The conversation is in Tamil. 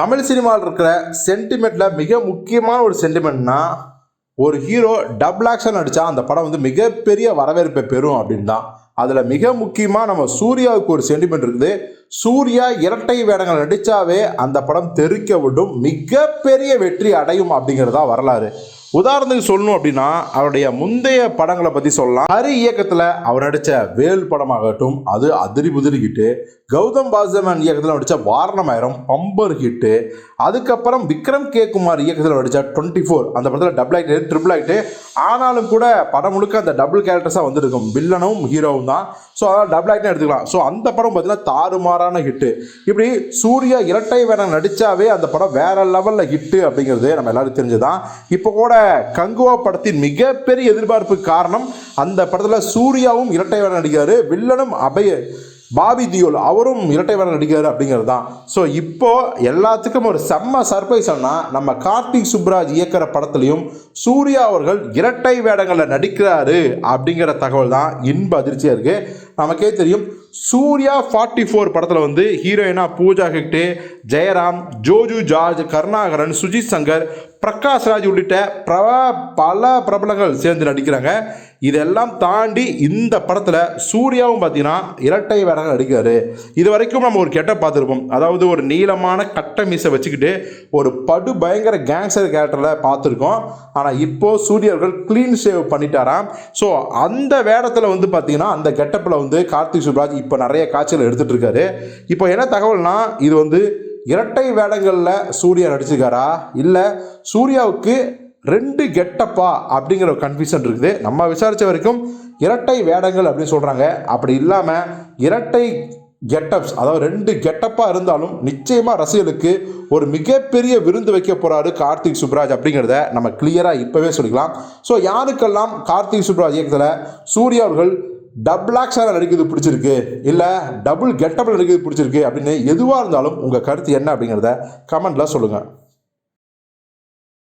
தமிழ் சினிமாவில் இருக்கிற சென்டிமெண்ட்டில் மிக முக்கியமான ஒரு சென்டிமெண்ட்னா ஒரு ஹீரோ டபுள் ஆக்ஷன் நடித்தா அந்த படம் வந்து மிகப்பெரிய வரவேற்பை பெறும் அப்படின்னு தான் அதில் மிக முக்கியமாக நம்ம சூர்யாவுக்கு ஒரு சென்டிமெண்ட் இருக்குது. சூர்யா இரட்டை வேடங்கள் நடித்தாவே அந்த படம் தெறிக்க விடும் மிகப்பெரிய வெற்றி அடையும் அப்படிங்கிறதா வரலாறு. உதாரணத்துக்கு சொல்லணும் அப்படின்னா அவருடைய முந்தைய படங்களை பற்றி சொல்லலாம். ஹரி இயக்கத்தில் அவர் நடித்த வேல் படமாகட்டும் அது அதிரி புதிரி ஹிட்டு கௌதம் பாசமன் இயக்கத்தில் நடித்த வாரணமாயிரம் பம்பர் ஹிட்டு அதுக்கப்புறம் விக்ரம் கே குமார் இயக்கத்தில் நடித்த டுவெண்ட்டி ஃபோர் அந்த படத்தில் டபுள் ஆக்டு ட்ரிபிள் ஆக்டு ஆனாலும் கூட படம் முழுக்க அந்த டபுள் கேரக்டர்ஸாக வந்திருக்கும். வில்லனும் ஹீரோவும் தான். ஸோ அதனால் டபுள் ஆக்டர் எடுத்துக்கலாம். ஸோ அந்த படம் பார்த்தீங்கன்னா தாறுமாறான ஹிட்டு இப்படி சூர்யா இரட்டை வேடம் நடித்தாவே அந்த படம் வேற லெவலில் ஹிட்டு அப்படிங்கிறது நம்ம எல்லாரும் தெரிஞ்சுதான். இப்போ கூட கங்குவா படத்தின் மிகப்பெரிய எதிர்பார்ப்பு காரணம் அந்த படத்தில் சூர்யாவும் இரட்டை வேடம் நடிக்கிறாரு. வில்லனும் அபய பாபி தியோல் அவரும் இரட்டை வேடம் நடிக்கிறார் அப்படிங்கிறது தான் ஸோ இப்போ எல்லாத்துக்கும் ஒரு செம்ம சர்ப்ரைஸ் நம்ம கார்த்திக் சுப்ராஜ் இயக்கிற படத்துலையும் சூர்யா அவர்கள் இரட்டை வேடங்களில் நடிக்கிறாரு அப்படிங்கிற தகவல் தான் இன்ப அதிர்ச்சியாக இருக்குது நமக்கே தெரியும் சூர்யா ஃபார்ட்டி ஃபோர் படத்தில் வந்து ஹீரோயினா பூஜா ஹெக்டே ஜெயராம் ஜோஜு ஜார்ஜ் கருணாகரன் சுஜித் சங்கர் பிரகாஷ் ராஜ் உள்ளிட்ட பிரபல பல பிரபலங்கள் சேர்ந்து நடிக்கிறாங்க. இதெல்லாம் தாண்டி இந்த படத்தில் சூர்யாவும் பார்த்தீங்கன்னா இரட்டை வேடங்கள் நடிக்கிறார். இது வரைக்கும் நம்ம ஒரு கெட்ட பார்த்துருப்போம். அதாவது ஒரு நீளமான கட்ட மீசை வச்சுக்கிட்டு ஒரு படு பயங்கர கேங்ஸ்டர் கேரக்டரில் பார்த்துருக்கோம். ஆனால் இப்போது சூர்யர்கள் க்ளீன் ஷேவ் பண்ணிட்டாராம். ஸோ அந்த வேடத்தில் வந்து பார்த்தீங்கன்னா அந்த கெட்டப்பில் வந்து கார்த்திக் சுப்ராஜ் இப்போ நிறைய காட்சிகள் எடுத்துகிட்டு இருக்காரு. இப்போ என்ன தகவல்னா இது வந்து இரட்டை வேடங்களில் சூர்யா நடிச்சிருக்காரா? இல்லை சூர்யாவுக்கு ரெண்டு கெட்டப்பா அப்படிங்கிற ஒரு கன்ஃபியூஷன் இருக்குது. நம்ம விசாரித்த வரைக்கும் இரட்டை வேடங்கள் அப்படின்னு சொல்கிறாங்க அப்படி இல்லாமல் இரட்டை கெட்டப்ஸ் அதாவது ரெண்டு கெட்டப்பாக இருந்தாலும் நிச்சயமாக ரசிகலுக்கு ஒரு மிகப்பெரிய விருந்து வைக்க போகிறாரு கார்த்திக் சுப்ராஜ் அப்படிங்கிறத நம்ம கிளியராக இப்போவே சொல்லிக்கலாம். ஸோ யாருக்கெல்லாம் கார்த்திக் சுப்ராஜ் இயக்கத்தில் சூர்யா அவர்கள் டபுள் ஆக்ஷனாக நடிக்கிறது பிடிச்சிருக்கு இல்லை டபுள் கெட்டப்பில் நடிக்கிறது பிடிச்சிருக்கு அப்படின்னு எதுவாக இருந்தாலும் உங்கள் கருத்து என்ன அப்படிங்கிறத கமெண்ட்டில் சொல்லுங்கள்